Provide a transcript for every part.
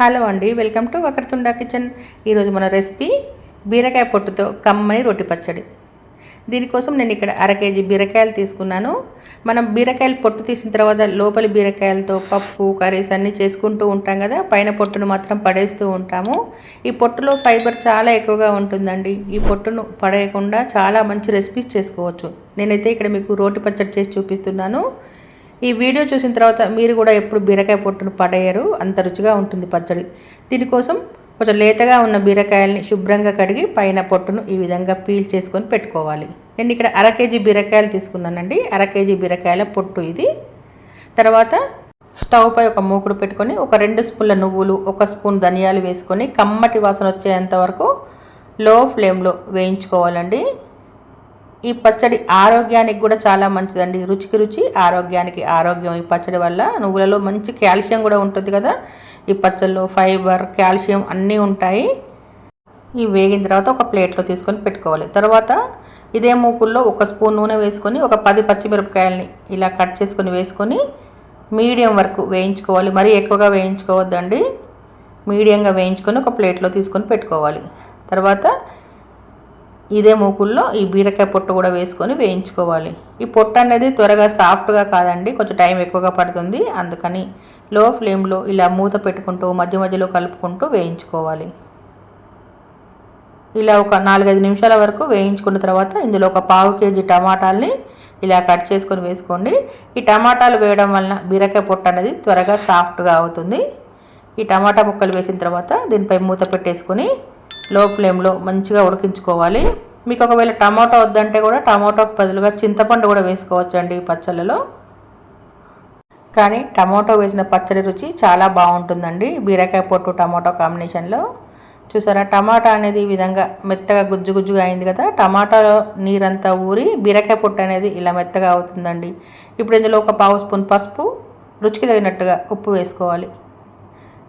Hello అండి welcome to Vakratunda kitchen. ఈరోజు మన రెసిపీ బీరకాయ పొట్టుతో కమ్మని రొట్టి పచ్చడి. దీనికోసం నేను ఇక్కడ అర కేజీ బీరకాయలు తీసుకున్నాను. మనం బీరకాయలు పొట్టు తీసిన తర్వాత లోపలి బీరకాయలతో పప్పు కర్రీస్ అన్నీ చేసుకుంటూ ఉంటాం కదా పైన పొట్టును మాత్రం పడేస్తూ ఉంటాము. ఈ పొట్టులో ఫైబర్ చాలా ఎక్కువగా ఉంటుందండి. ఈ పొట్టును పడేయకుండా చాలా మంచి రెసిపీస్ చేసుకోవచ్చు. నేనైతే ఇక్కడ మీకు రోటి పచ్చడి చేసి చూపిస్తున్నాను. ఈ వీడియో చూసిన తర్వాత మీరు కూడా ఎప్పుడు బీరకాయ పొట్టును పడేయరు. అంత రుచిగా ఉంటుంది పచ్చడి. దీనికోసం కొంచెం లేతగా ఉన్న బీరకాయల్ని శుభ్రంగా కడిగి పైన పొట్టును ఈ విధంగా పీల్ చేసుకొని పెట్టుకోవాలి. నేను ఇక్కడ అర కేజీ బీరకాయలు తీసుకున్నానండి. అర కేజీ బీరకాయల పొట్టు ఇది. తర్వాత స్టవ్ పై ఒక మూకుడు పెట్టుకొని ఒక రెండు స్పూన్ల నువ్వులు ఒక స్పూన్ ధనియాలు వేసుకొని కమ్మటి వాసన వచ్చేంత వరకు లో ఫ్లేమ్లో వేయించుకోవాలండి. ఈ పచ్చడి ఆరోగ్యానికి కూడా చాలా మంచిదండి. రుచికి రుచి ఆరోగ్యానికి ఆరోగ్యం. ఈ పచ్చడి వల్ల నువ్వులలో మంచి కాల్షియం కూడా ఉంటుంది కదా. ఈ పచ్చళ్ళు ఫైబర్ కాల్షియం అన్నీ ఉంటాయి. ఈ వేగిన తర్వాత ఒక ప్లేట్లో తీసుకొని పెట్టుకోవాలి. తర్వాత ఇదే మూకుల్లో ఒక స్పూన్ నూనె వేసుకొని ఒక పది పచ్చిమిరపకాయలని ఇలా కట్ చేసుకొని వేసుకొని మీడియం వరకు వేయించుకోవాలి. మరీ ఎక్కువగా వేయించుకోవద్దండి. మీడియంగా వేయించుకొని ఒక ప్లేట్లో తీసుకొని పెట్టుకోవాలి. తర్వాత ఇదే మూకుల్లో ఈ బీరకాయ పొట్టు కూడా వేసుకొని వేయించుకోవాలి. ఈ పొట్టు అనేది త్వరగా సాఫ్ట్గా కాదండి కొంచెం టైం ఎక్కువగా పడుతుంది. అందుకని లో ఫ్లేమ్లో ఇలా మూత పెట్టుకుంటూ మధ్య మధ్యలో కలుపుకుంటూ వేయించుకోవాలి. ఇలా ఒక నాలుగైదు నిమిషాల వరకు వేయించుకున్న తర్వాత ఇందులో ఒక పావు కేజీ టమాటాలని ఇలా కట్ చేసుకొని వేసుకోండి. ఈ టమాటాలు వేయడం వలన బీరకాయ పొట్టు అనేది త్వరగా సాఫ్ట్గా అవుతుంది. ఈ టమాటా ముక్కలు వేసిన తర్వాత దీనిపై మూత పెట్టేసుకొని లో ఫ్లేమ్లో మంచిగా ఉడికించుకోవాలి. మీకు ఒకవేళ టమాటో వద్దంటే కూడా టమాటోకి బదులుగా చింతపండు కూడా వేసుకోవచ్చండి ఈ పచ్చళ్ళలో. కానీ టమాటో వేసిన పచ్చడి రుచి చాలా బాగుంటుందండి. బీరకాయ పొట్టు టమాటో కాంబినేషన్లో. చూసారా? టమాటా అనేది ఈ విధంగా మెత్తగా గుజ్జు గుజ్జుగా అయింది కదా? టమాటాలో నీరంతా ఊరి బీరకాయ పొట్టు అనేది ఇలా మెత్తగా అవుతుందండి. ఇప్పుడు ఇందులో ఒక పావు స్పూన్ పసుపు రుచికి తగినట్టుగా ఉప్పు వేసుకోవాలి.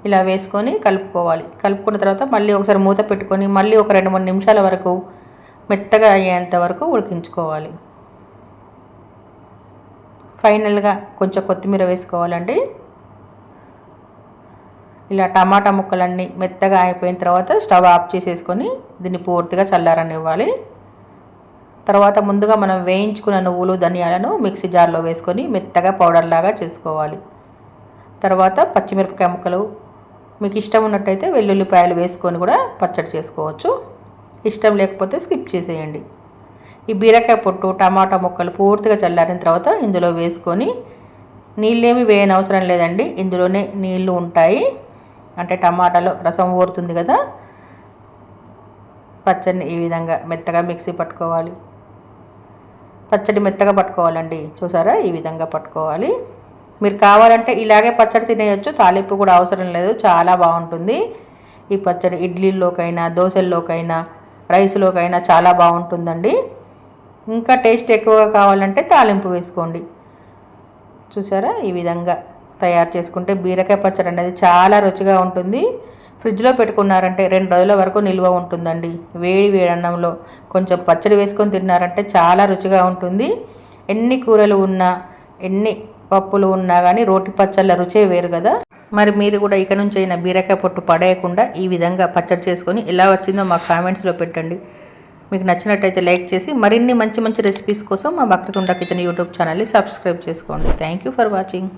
ఇలా వేసుకొని కలుపుకోవాలి. కలుపుకున్న తర్వాత మళ్ళీ ఒకసారి మూత పెట్టుకొని మళ్ళీ ఒక రెండు మూడు నిమిషాల వరకు మెత్తగా అయ్యేంత వరకు ఉడికించుకోవాలి. ఫైనల్గా కొంచెం కొత్తిమీర వేసుకోవాలండి. ఇలా టమాటా ముక్కలన్నీ మెత్తగా అయిపోయిన తర్వాత స్టవ్ ఆఫ్ చేసేసుకొని దీన్ని పూర్తిగా చల్లారనివ్వాలి. తర్వాత ముందుగా మనం వేయించుకున్న నువ్వులు ధనియాలను మిక్సీ జార్లో వేసుకొని మెత్తగా పౌడర్ లాగా చేసుకోవాలి. తర్వాత పచ్చిమిరపకాయ ముక్కలు మీకు ఇష్టం ఉన్నట్టయితే వెల్లుల్లిపాయలు వేసుకొని కూడా పచ్చడి చేసుకోవచ్చు. ఇష్టం లేకపోతే స్కిప్ చేసేయండి. ఈ బీరకాయ పొట్టు టమాటా ముక్కలు పూర్తిగా చల్లారిన తర్వాత ఇందులో వేసుకొని నీళ్ళేమి వేయని అవసరం లేదండి. ఇందులోనే నీళ్ళు ఉంటాయి. అంటే టమాటాలో రసం ఊరుతుంది కదా. పచ్చడిని ఈ విధంగా మెత్తగా మిక్సీ పట్టుకోవాలి. పచ్చడి మెత్తగా పట్టుకోవాలండి. చూసారా? ఈ విధంగా పట్టుకోవాలి. మీరు కావాలంటే ఇలాగే పచ్చడి తినేయచ్చు తాలింపు కూడా అవసరం లేదు చాలా బాగుంటుంది. ఈ పచ్చడి ఇడ్లీల్లోకైనా దోశల్లోకైనా రైస్లోకైనా చాలా బాగుంటుందండి. ఇంకా టేస్ట్ ఎక్కువగా కావాలంటే తాలింపు వేసుకోండి. చూసారా? ఈ విధంగా తయారు చేసుకుంటే బీరకాయ పచ్చడి అనేది చాలా రుచిగా ఉంటుంది. ఫ్రిడ్జ్లో పెట్టుకున్నారంటే రెండు రోజుల వరకు నిల్వ ఉంటుందండి. వేడి వేడి అన్నంలో కొంచెం పచ్చడి వేసుకొని తిన్నారంటే చాలా రుచిగా ఉంటుంది. ఎన్ని కూరలు ఉన్నా ఎన్ని పప్పులు ఉన్నా కానీ రోటి పచ్చళ్ళ రుచే వేరు కదా. మరి మీరు కూడా ఇక నుంచి అయినా బీరకాయ పొట్టు పడేయకుండా ఈ విధంగా పచ్చడి చేసుకొని ఎలా వచ్చిందో మా కామెంట్స్లో పెట్టండి. మీకు నచ్చినట్టయితే లైక్ చేసి మరిన్ని మంచి మంచి రెసిపీస్ కోసం మా భక్తకుండ కిచెన్ యూట్యూబ్ ఛానల్ని సబ్స్క్రైబ్ చేసుకోండి. Thank you for watching